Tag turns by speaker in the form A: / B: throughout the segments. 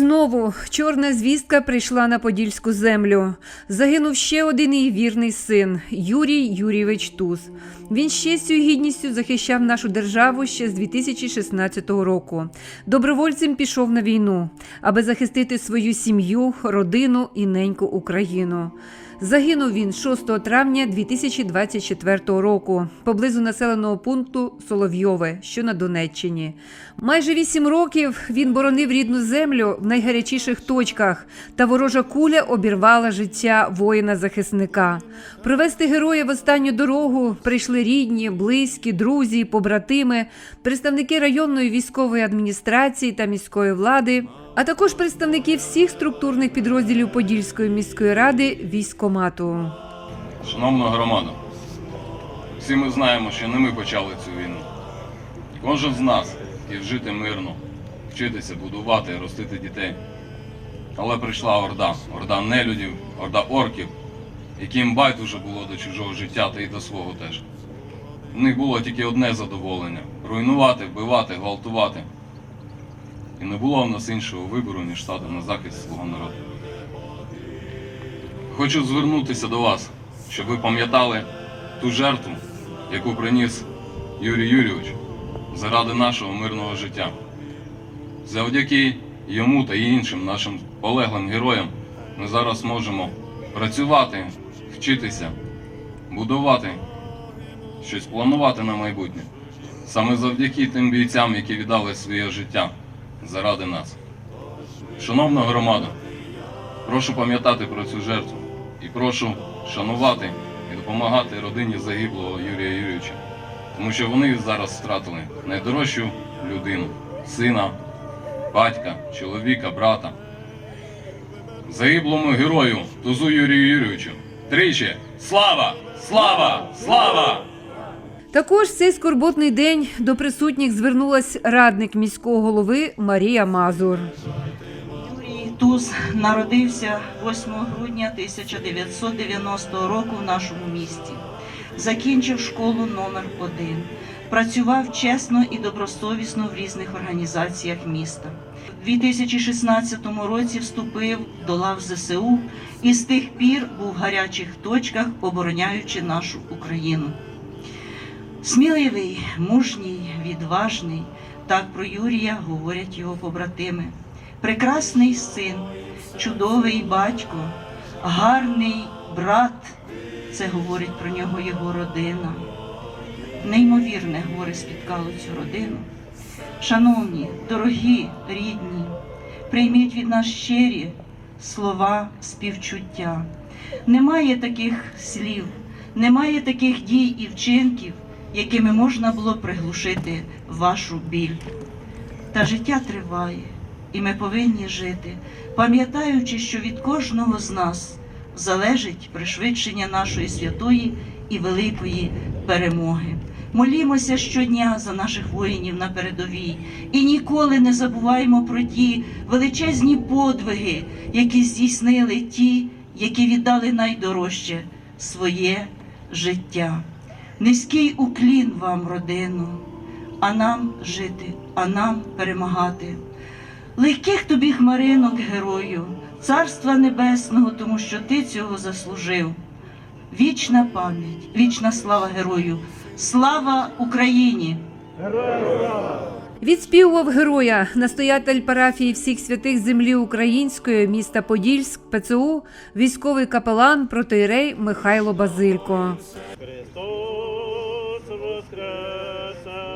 A: Знову чорна звістка прийшла на подільську землю. Загинув ще один її вірний син Юрій Юрійович Туз. Він з честю і гідністю захищав нашу державу ще з 2016 року. Добровольцем пішов на війну, аби захистити свою сім'ю, родину і неньку Україну. Загинув він 6 травня 2024 року поблизу населеного пункту Соловйове, що на Донеччині. Майже вісім років він боронив рідну землю в найгарячіших точках, та ворожа куля обірвала життя воїна-захисника. Провести героя в останню дорогу прийшли рідні, близькі, друзі, побратими, представники районної військової адміністрації та міської влади, а також представники всіх структурних підрозділів Подільської міської ради військомату.
B: Шановна громада, всі ми знаємо, що не ми почали цю війну. Кожен з нас хотів жити мирно, вчитися, будувати, ростити дітей. Але прийшла орда, орда нелюдів, орда орків, яким байдуже було до чужого життя та й до свого теж. У них було тільки одне задоволення руйнувати, вбивати, гвалтувати. І не було в нас іншого вибору, ніж стати на захист свого народу. Хочу звернутися до вас, щоб ви пам'ятали ту жертву, яку приніс Юрій Юрійович заради нашого мирного життя. Завдяки йому та іншим нашим полеглим героям ми зараз можемо працювати, вчитися, будувати, щось планувати на майбутнє. Саме завдяки тим бійцям, які віддали своє життя заради нас. Шановна громада, прошу пам'ятати про цю жертву і прошу шанувати і допомагати родині загиблого Юрія Юрійовича, тому що вони зараз втратили найдорожчу людину, сина, батька, чоловіка, брата. Загиблому герою Тузу Юрію Юрійовичу. Тричі слава! Слава! Слава!
A: Також в цей скорботний день до присутніх звернулась радник міського голови Марія Мазур.
C: Юрій Туз народився 8 грудня 1990 року в нашому місті. Закінчив школу номер 1 Працював чесно і добросовісно в різних організаціях міста. У 2016 році вступив до лав ЗСУ і з тих пір був в гарячих точках, обороняючи нашу Україну. Сміливий, мужній, відважний. Так про Юрія говорять його побратими. Прекрасний син, чудовий батько, гарний брат. Це говорить про нього його родина. Неймовірне горе спіткало цю родину. Шановні, дорогі, рідні, прийміть від нас щирі слова співчуття. Немає таких слів, немає таких дій і вчинків, якими можна було приглушити вашу біль. Та життя триває, і ми повинні жити, пам'ятаючи, що від кожного з нас залежить пришвидшення нашої святої і великої перемоги. Молімося щодня за наших воїнів на передовій і ніколи не забуваємо про ті величезні подвиги, які здійснили ті, які віддали найдорожче своє життя. Низький уклін вам, родину, а нам жити, а нам перемагати. Легких тобі хмаринок, герою, царства небесного, тому що ти цього заслужив. Вічна пам'ять, вічна слава герою, слава Україні!
A: Відспівував героя настоятель парафії всіх святих землі української міста Подільськ ПЦУ, військовий капелан протоірей Михайло Базилько.
D: Христос воскресе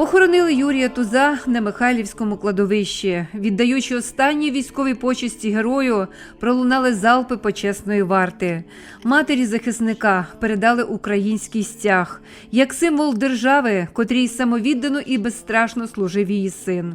A: Похоронили Юрія Туза на Михайлівському кладовищі. Віддаючи останні військові почесті герою, пролунали залпи почесної варти. Матері захисника передали український стяг як символ держави, котрій самовіддано і безстрашно служив її син.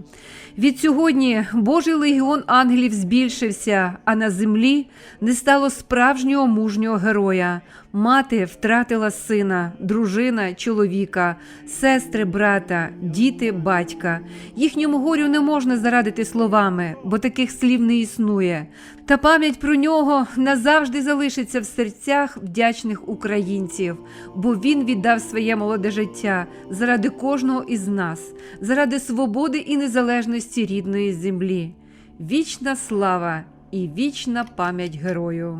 A: Від сьогодні Божий легіон ангелів збільшився, а на землі не стало справжнього мужнього героя. Мати втратила сина, дружина чоловіка, сестри брата, діти батька. Їхньому горю не можна зарадити словами, бо таких слів не існує. Та пам'ять про нього назавжди залишиться в серцях вдячних українців, бо він віддав своє молоде життя заради кожного із нас, заради свободи і незалежності рідної землі. Вічна слава і вічна пам'ять герою.